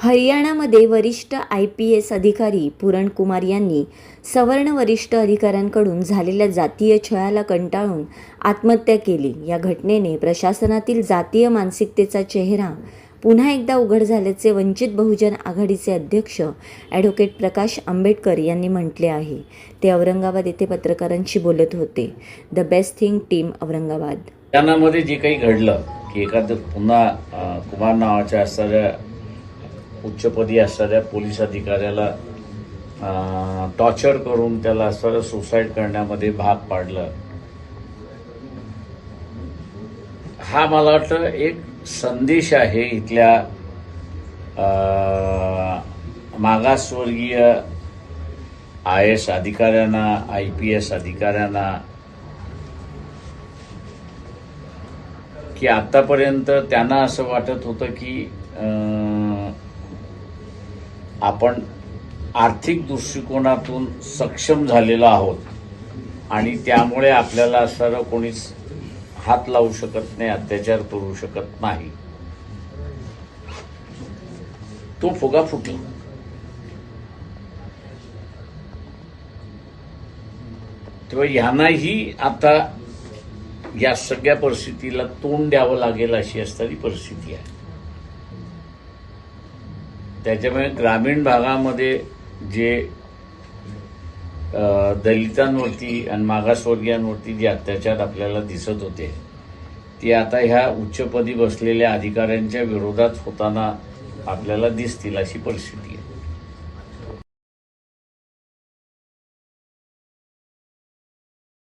हरियाणामध्ये वरिष्ठ I P S अधिकारी पुरणकुमार यांनी सवर्ण वरिष्ठ अधिकाऱ्यांकडून झालेल्या जातीय छळाला कंटाळून आत्महत्या केली. या घटनेने प्रशासनातील जातीय मानसिकतेचा चेहरा पुन्हा एकदा उघड झाल्याचे वंचित बहुजन आघाडीचे अध्यक्ष ॲडव्होकेट प्रकाश आंबेडकर यांनी म्हटले आहे. ते औरंगाबाद येथे पत्रकारांशी बोलत होते. The best thing team Aurangabad. यानामध्ये जे काही घडलं की एखादं पुन्हा कुमार नावाच्या असणाऱ्या उच्चपदी असणाऱ्या पोलीस अधिकाऱ्याला टॉर्चर करून त्याला असणारं सुसाईड करण्यामध्ये भाग पाडलं. हा मला वाटतं एक संदेश आहे इथल्या मागासवर्गीय आय एस अधिकाऱ्यांना आय पी एस अधिकाऱ्यांना की आतापर्यंत त्यांना असं वाटत होतं की आ, आपण आर्थिक दृष्टिकोनातून सक्षम झालेलो आहोत. आणि त्यामुळे आपल्याला असणारं कोणीच हात लावू शकत नाही अत्याचार करू शकत नाही. तो फुगा फुटला तेव्हा ह्यांनाही आता या सगळ्या परिस्थितीला तोंड द्यावं लागेल अशी असणारी परिस्थिती आहे. त्याच्यामुळे ग्रामीण भागामध्ये जे दलितांवरती आणि मागासवर्गीयांवरती जे अत्याचार आपल्याला दिसत होते ते आता ह्या उच्चपदी बसलेल्या अधिकाऱ्यांच्या विरोधात होताना आपल्याला दिसतील अशी परिस्थिती आहे.